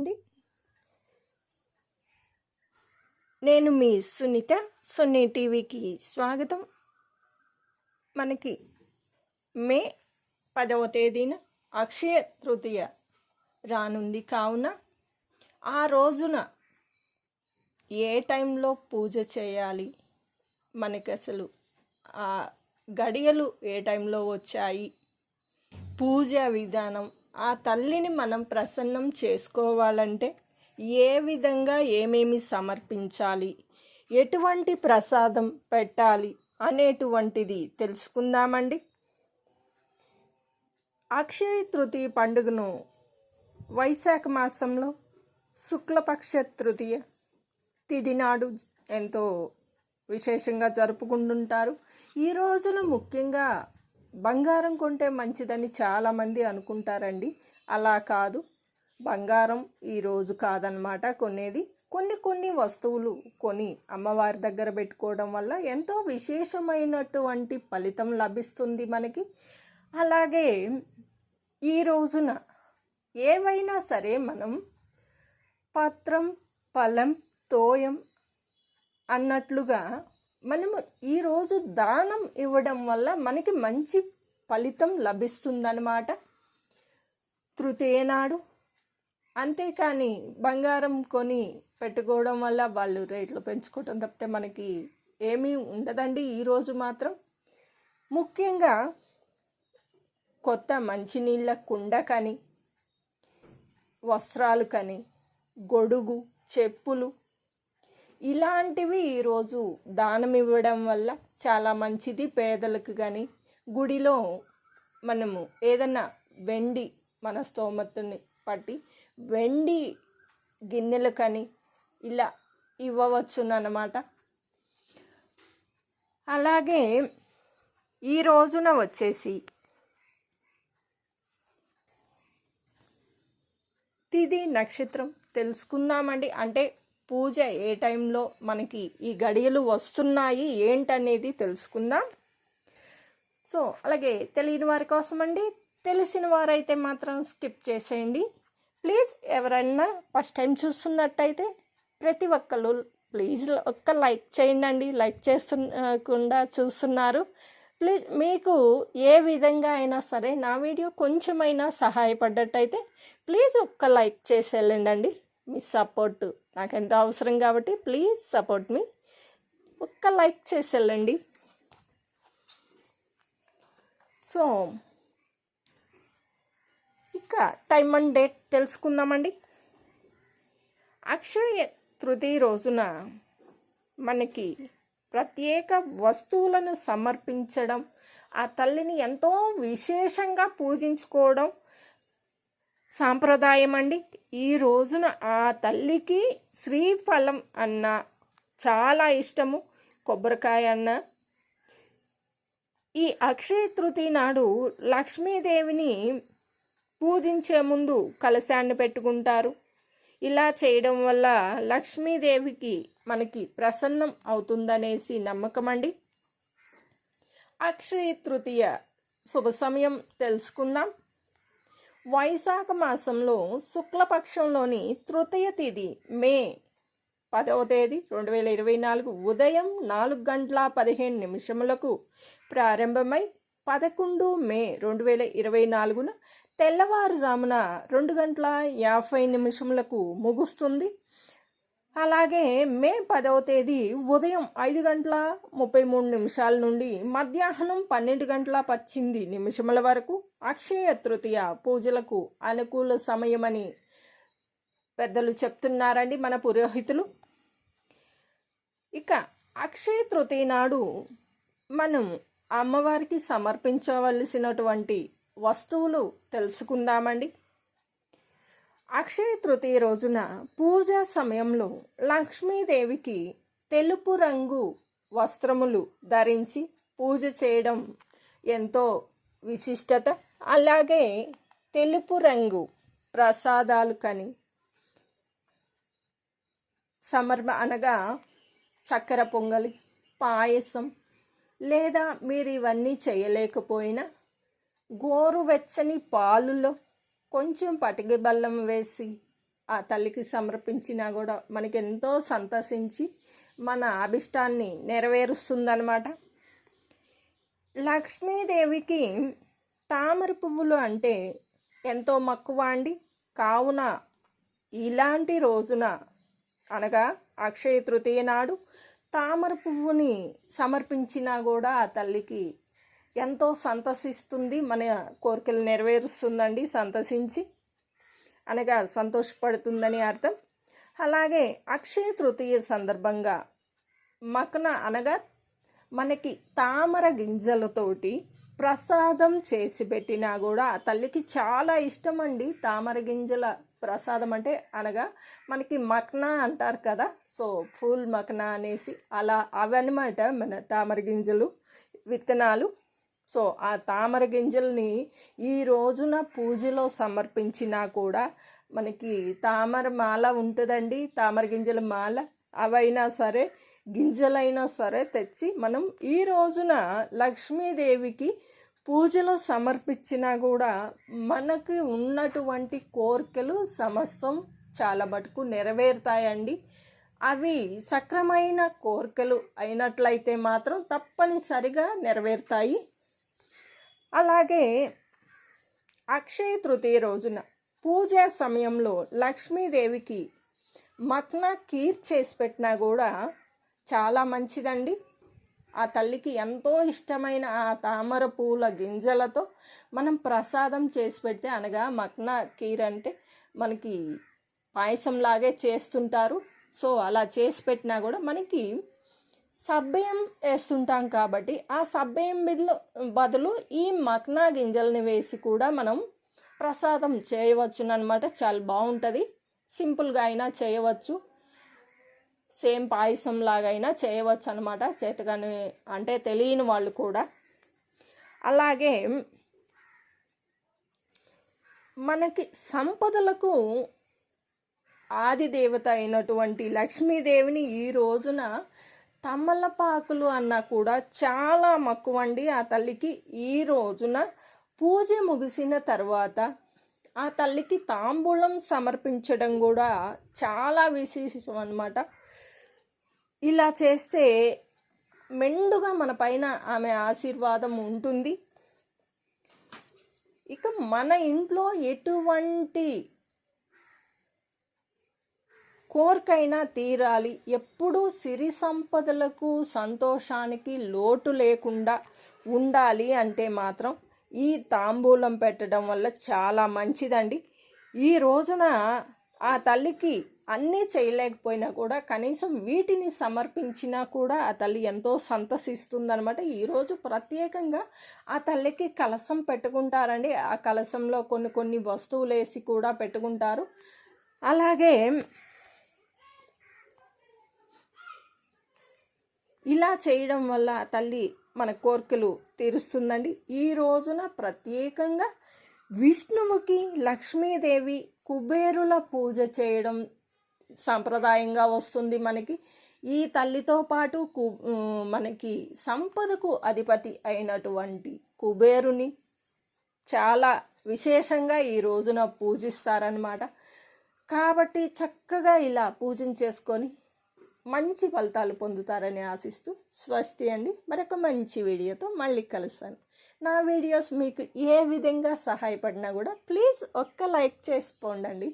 అండి నేను మీ సునీత సున్నీ టీవీకి స్వాగతం. మనకి మే పదవ తేదీన అక్షయ తృతీయ రానుంది కావున ఆ రోజున ఏ టైంలో పూజ చేయాలి? మనకి అసలు ఆ గడియలు ఏ టైంలో వచ్చాయి? పూజ విధానం ఆ తల్లిని మనం ప్రసన్నం చేసుకోవాలంటే ఏ విధంగా ఏమేమి సమర్పించాలి? ఎటువంటి ప్రసాదం పెట్టాలి అనేటువంటిది తెలుసుకుందామండి. అక్షయ తృతీయ పండుగను వైశాఖ మాసంలో శుక్లపక్ష తృతీయ తిథి నాడు ఎంతో విశేషంగా జరుపుకుంటుంటారు. ఈ రోజున ముఖ్యంగా బంగారం కొంటే మంచిదని చాలామంది అనుకుంటారండి. అలా కాదు. బంగారం ఈరోజు కాదనమాట కొనేది కొన్ని కొన్ని వస్తువులు కొని అమ్మవారి దగ్గర పెట్టుకోవడం వల్ల ఎంతో విశేషమైనటువంటి ఫలితం లభిస్తుంది మనకి. అలాగే ఈ రోజున ఏవైనా సరే మనం పత్రం ఫలం తోయం అన్నట్లుగా మనము ఈరోజు దానం ఇవ్వడం వల్ల మనకి మంచి ఫలితం లభిస్తుందన్నమాట. తృతీయ నాడు అంతేకాని బంగారం కొని పెట్టుకోవడం వల్ల వాళ్ళు రేట్లు పెంచుకోవటం తప్పితే మనకి ఏమీ ఉండదండి ఈరోజు మాత్రం. ముఖ్యంగా కొత్త మంచినీళ్ళ కుండ కానీ వస్త్రాలు కానీ గొడుగు చెప్పులు ఇలాంటివి ఈరోజు దానం ఇవ్వడం వల్ల చాలా మంచిది. పేదలకు కానీ గుడిలో మనము ఏదన్నా వెండి మన స్తోమతని పట్టి వెండి గిన్నెలు కానీ ఇలా ఇవ్వవచ్చునమాట అలాగే ఈ రోజున వచ్చేసి తిది నక్షత్రం తెలుసుకుందామండి. అంటే పూజ ఏ టైంలో మనకి ఈ గడియలు వస్తున్నాయి ఏంటనేది తెలుసుకుందాం. సో అలాగే తెలియని వారి కోసం అండి తెలిసిన వారైతే మాత్రం స్కిప్ చేసేయండి. ప్లీజ్ ఎవరైనా ఫస్ట్ టైం చూస్తున్నట్టయితే ప్రతి ఒక్కరు ప్లీజ్ ఒక్క లైక్ చేయండి అండి లైక్ చేస్తుకుండా చూస్తున్నారు. ప్లీజ్ మీకు ఏ విధంగా అయినా సరే నా వీడియో కొంచెమైనా సహాయపడ్డట్టయితే ప్లీజ్ ఒక్క లైక్ చేసి వెళ్ళండి అండి మీ సపోర్టు. నాకు ఎంతో అవసరం కాబట్టి ప్లీజ్ సపోర్ట్ మీ. ఒక్క లైక్ చేసి వెళ్ళండి సో ఇక టైం అండ్ డేట్ తెలుసుకుందామండి. అక్షయ తృతీయ రోజున మనకి ప్రత్యేక వస్తువులను సమర్పించడం ఆ తల్లిని ఎంతో విశేషంగా పూజించుకోవడం సాంప్రదాయం అండి ఈ రోజున ఆ తల్లికి శ్రీఫలం అన్న చాలా ఇష్టము. కొబ్బరికాయ అన్న. ఈ అక్షయ తృతీయ నాడు లక్ష్మీదేవిని పూజించే ముందు కలశాన్ని పెట్టుకుంటారు. ఇలా చేయడం వల్ల లక్ష్మీదేవికి మనకి ప్రసన్నం అవుతుందనేసి నమ్మకం అండి అక్షయ తృతీయ శుభ సమయం తెలుసుకుందాం. వైశాఖ మాసంలో శుక్లపక్షంలోని తృతీయ తేదీ మే పదవ తేదీ రెండు వేల ఇరవై నాలుగు ఉదయం నాలుగు గంటల పదిహేను నిమిషములకు ప్రారంభమై పదకొండు మే రెండు వేల ఇరవై నాలుగున తెల్లవారుజామున రెండు గంటల యాభై నిమిషములకు ముగుస్తుంది. అలాగే మే పదవ తేదీ ఉదయం ఐదు గంటల ముప్పై మూడు నిమిషాల నుండి మధ్యాహ్నం పన్నెండు గంటల పచ్చింది నిమిషముల వరకు అక్షయ తృతీయ పూజలకు అనుకూల సమయమని పెద్దలు చెప్తున్నారండి మన పురోహితులు. ఇక అక్షయ తృతీయ నాడు మనం అమ్మవారికి సమర్పించవలసినటువంటి వస్తువులు తెలుసుకుందామండి. అక్షయ తృతీయ రోజున పూజా సమయంలో లక్ష్మీదేవికి తెలుపు రంగు వస్త్రములు ధరించి పూజ చేయడం ఎంతో విశిష్టత. అలాగే తెలుపు రంగు ప్రసాదాలు కని సమర్మ అనగా చక్కెర పొంగలి పాయసం లేదా మీరు ఇవన్నీ చేయలేకపోయినా గోరువెచ్చని పాలులో కొంచెం పటికి బెల్లం వేసి ఆ తల్లికి సమర్పించినా కూడా మనకి ఎంతో సంతసించి మన అభిష్టాన్ని నెరవేరుస్తుందన్నమాట. లక్ష్మీదేవికి తామర పువ్వులు అంటే ఎంతో మక్కువ అండి. కావున ఇలాంటి రోజున అనగా అక్షయ తృతీయ నాడు తామర పువ్వుని సమర్పించినా కూడా ఆ తల్లికి ఎంతో సంతసిస్తుంది మన కోరికలు నెరవేరుస్తుందండి సంతసించి అనగా సంతోషపడుతుందని అర్థం. అలాగే అక్షయ తృతీయ సందర్భంగా మకన అనగా మనకి తామర గింజలతోటి ప్రసాదం చేసి పెట్టినా కూడా ఆ తల్లికి చాలా ఇష్టం అండి తామర గింజల ప్రసాదం అంటే. అనగా మనకి మక్న అంటారు కదా సో ఫూల్ మక్న అనేసి అలా అవన్నమాట మన తామర గింజలు విత్తనాలు. సో ఆ తామర గింజల్ని ఈ రోజున పూజలో సమర్పించినా కూడా మనకి తామర మాల ఉంటుందండి. తామర గింజల మాల అవైనా సరే గింజలైనా సరే తెచ్చి మనం ఈ రోజున లక్ష్మీదేవికి పూజలో సమర్పించినా కూడా మనకి ఉన్నటువంటి కోరికలు సమస్తం చాలా మటుకు నెరవేరుతాయండి. అవి సక్రమైన కోరికలు అయినట్లయితే మాత్రం తప్పనిసరిగా నెరవేరుతాయి. అలాగే అక్షయ తృతీయ రోజున పూజ సమయంలో లక్ష్మీదేవికి మక్న కీర్ చేసి పెట్టినా కూడా చాలా మంచిదండి. ఆ తల్లికి ఎంతో ఇష్టమైన ఆ తామర పూల గింజలతో మనం ప్రసాదం చేసి పెడితే అనగా మక్న కీర్ అంటే మనకి పాయసంలాగే చేస్తుంటారు. సో అలా చేసి పెట్టినా కూడా మనకి సబ్బయం వేస్తుంటాం కాబట్టి ఆ సబ్బయం బిల్లు బదులు ఈ మక్నా గింజల్ని వేసి కూడా మనం ప్రసాదం చేయవచ్చునమాట చాలా బాగుంటుంది. సింపుల్గా అయినా చేయవచ్చు. సేమ్ పాయసం లాగైనా చేయవచ్చు అనమాట చేతగాని అంటే తెలియని వాళ్ళు కూడా. అలాగే మనకి సంపదలకు ఆది దేవత అయినటువంటి లక్ష్మీదేవిని ఈ రోజున తమలపాకులు అన్నా కూడా చాలా మక్కువండి ఆ తల్లికి. ఈ రోజున పూజ ముగిసిన తర్వాత ఆ తల్లికి తాంబూలం సమర్పించడం కూడా చాలా విశేషం అన్నమాట. ఇలా చేస్తే మెండుగా మన పైన ఆమె ఆశీర్వాదం ఉంటుంది. ఇక మన ఇంట్లో ఎటువంటి కోరికైనా తీరాలి. ఎప్పుడూ సిరి సంపదలకు సంతోషానికి లోటు లేకుండా ఉండాలి అంటే మాత్రం ఈ తాంబూలం పెట్టడం వల్ల చాలా మంచిదండి. ఈ రోజున ఆ తల్లికి అన్నీ చేయలేకపోయినా కూడా కనీసం వీటిని సమర్పించినా కూడా ఆ తల్లి ఎంతో సంతసిస్తుందనమాట ఈరోజు ప్రత్యేకంగా ఆ తల్లికి కలసం పెట్టుకుంటారండి. ఆ కలసంలో కొన్ని కొన్ని వస్తువులు వేసి కూడా పెట్టుకుంటారు. అలాగే ఇలా చేయడం వల్ల తల్లి మన కోరికలు తీరుస్తుందండి. ఈ రోజున ప్రత్యేకంగా విష్ణువుకి లక్ష్మీదేవి కుబేరుల పూజ చేయడం సాంప్రదాయంగా వస్తుంది మనకి. ఈ తల్లితో పాటు కు మనకి సంపదకు అధిపతి అయినటువంటి కుబేరుని చాలా విశేషంగా ఈ రోజున పూజిస్తారనమాట కాబట్టి చక్కగా ఇలా పూజన చేసుకొని మంచి ఫలితాలు పొందుతారని ఆశిస్తూ స్వస్తి అండి. మరొక మంచి వీడియోతో మళ్ళీ కలుస్తాను. నా వీడియోస్ మీకు ఏ విధంగా సహాయపడినా కూడా ప్లీజ్ ఒక్క లైక్ చేసుకోండి